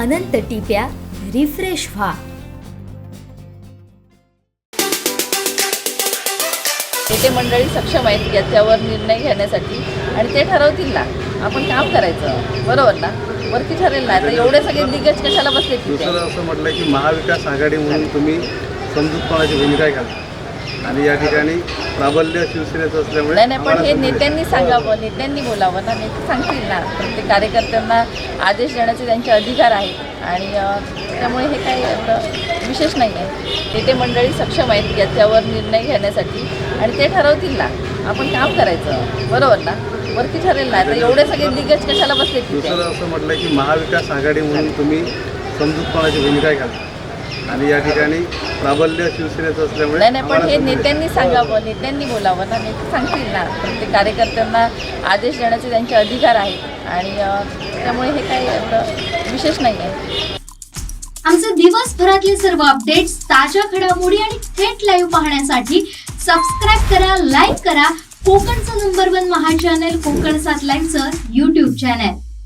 अनंत टिप्या refresh व्हा. नेते मंडळी सक्षम आहेत याच्यावर निर्णय घेण्यासाठी आणि ते ठरवतील ना आपण काम करायचं. बरोबर ना? वरती ठरेल ना? तर एवढे सगळे दिग्गज कशाला बसले दुसरं असं म्हटलं की महाविकास आघाडी म्हणून तुम्ही समजूतपणाची भूमिका घालता आणि या ठिकाणी प्राबल्य शिवसेनेचं असल्यामुळे नाही नाही पण हे नेत्यांनी सांगावं नेत्यांनी बोलावं. ना नेते सांगतील ना. प्रत्येक कार्यकर्त्यांना आदेश देण्याचे त्यांचे अधिकार आहेत. आणि त्यामुळे हे काही एवढं विशेष नाही आहे. नेते मंडळी सक्षम आहेत याच्यावर निर्णय घेण्यासाठी. आणि ते ठरवतील ना. आपण काम करायचं. बरोबर ना? वरती ठरेल ना. तर एवढे सगळे दिग्गज कशाला बसले दुसरं असं म्हटलं की महाविकास आघाडी म्हणून तुम्ही समजूतपणाची भूमिका घालता आणि या ठिकाणी प्राबल्य शिवसेनेचं असल्यामुळे नाही नाही पण आम्हाला हे संधी नेत्यांनी सांगावं नेत्यांनी बोलावं. ना नेते सांगतील ना. प्रत्येक कार्यकर्त्यांना आदेश देण्याचे त्यांचे अधिकार आहेत. आणि अं, त्यामुळे हे काही एवढं विशेष नाही आहे आमचे दिवसभरातले सर्व अपडेट्स ताज्या घडामोडी आणि थेट लाईव्ह पाहण्यासाठी सबस्क्राईब करा लाईक करा. कोकणचं नंबर वन महा चॅनल कोकण सात लाईनचं युट्यूब चॅनल